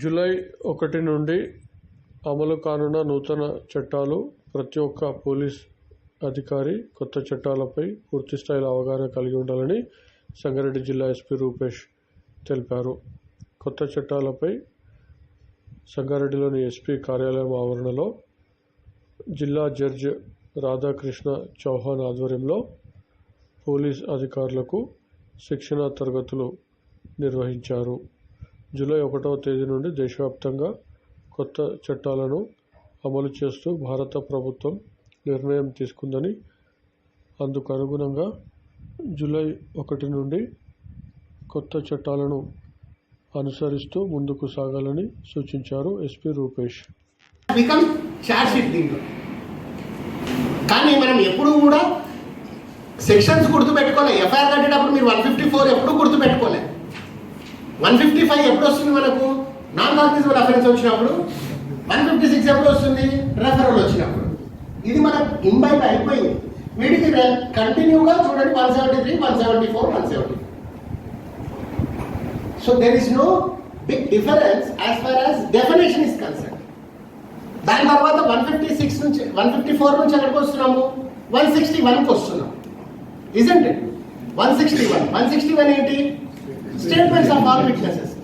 July ఒకటి నుండి అమలు కానున్న నూతన చట్టాలు ప్రతి ఒక్క పోలీస్ అధికారి కొత్త చట్టాలపై పూర్తి స్థాయిలో అవగాహన కలిగి ఉండాలని సంగారెడ్డి జిల్లా ఎస్పీ రూపేష్ తెలిపారు. కొత్త చట్టాలపై సంగారెడ్డిలోని ఎస్పీ కార్యాలయం ఆవరణలో జిల్లా జడ్జ్ రాధాకృష్ణ చౌహాన్ ఆధ్వర్యంలో పోలీస్ అధికారులకు శిక్షణ తరగతులు నిర్వహించారు. జూలై ఒకటవ తేదీ నుండి దేశవ్యాప్తంగా కొత్త చట్టాలను అమలు చేస్తూ భారత ప్రభుత్వం నిర్ణయం తీసుకుందని అందుకు అనుగుణంగా జూలై ఒకటి నుండి కొత్త చట్టాలను అనుసరిస్తూ ముందుకు సాగాలని సూచించారు ఎస్పీ రూపేష్. బికమ్ దీంట్లో. కానీ మనం ఎప్పుడు కూడా సెక్షన్స్ గుర్తుపెట్టుకోలే. ఎఫ్ఐఆర్ కట్టేటప్పుడు మీరు వన్ ఫిఫ్టీ ఫోర్ ఎప్పుడు గుర్తుపెట్టుకోలే. వన్ ఫిఫ్టీ ఫైవ్ ఎప్పుడు వస్తుంది మనకు నాన్ కాగ్నిజబుల్ అఫెన్స్ వచ్చినప్పుడు? వన్ ఫిఫ్టీ సిక్స్ ఎప్పుడు వస్తుంది రెఫరల్ వచ్చినప్పుడు. ఇది మన ఇంబైట్ అయిపోయింది. వీటికి కంటిన్యూగా చూడండి one seventy three one seventy four one seventy so there is no big difference as far as definition is concern దాని తర్వాత వన్ ఫిఫ్టీ సిక్స్ నుంచి వన్ ఫిఫ్టీ ఫోర్ నుంచి ఎక్కడికి వస్తున్నాము? వన్ సిక్స్టీ వన్కి వస్తున్నాం. Isn't one sixty one. One sixty one ఏంటి? statements of all witnesses.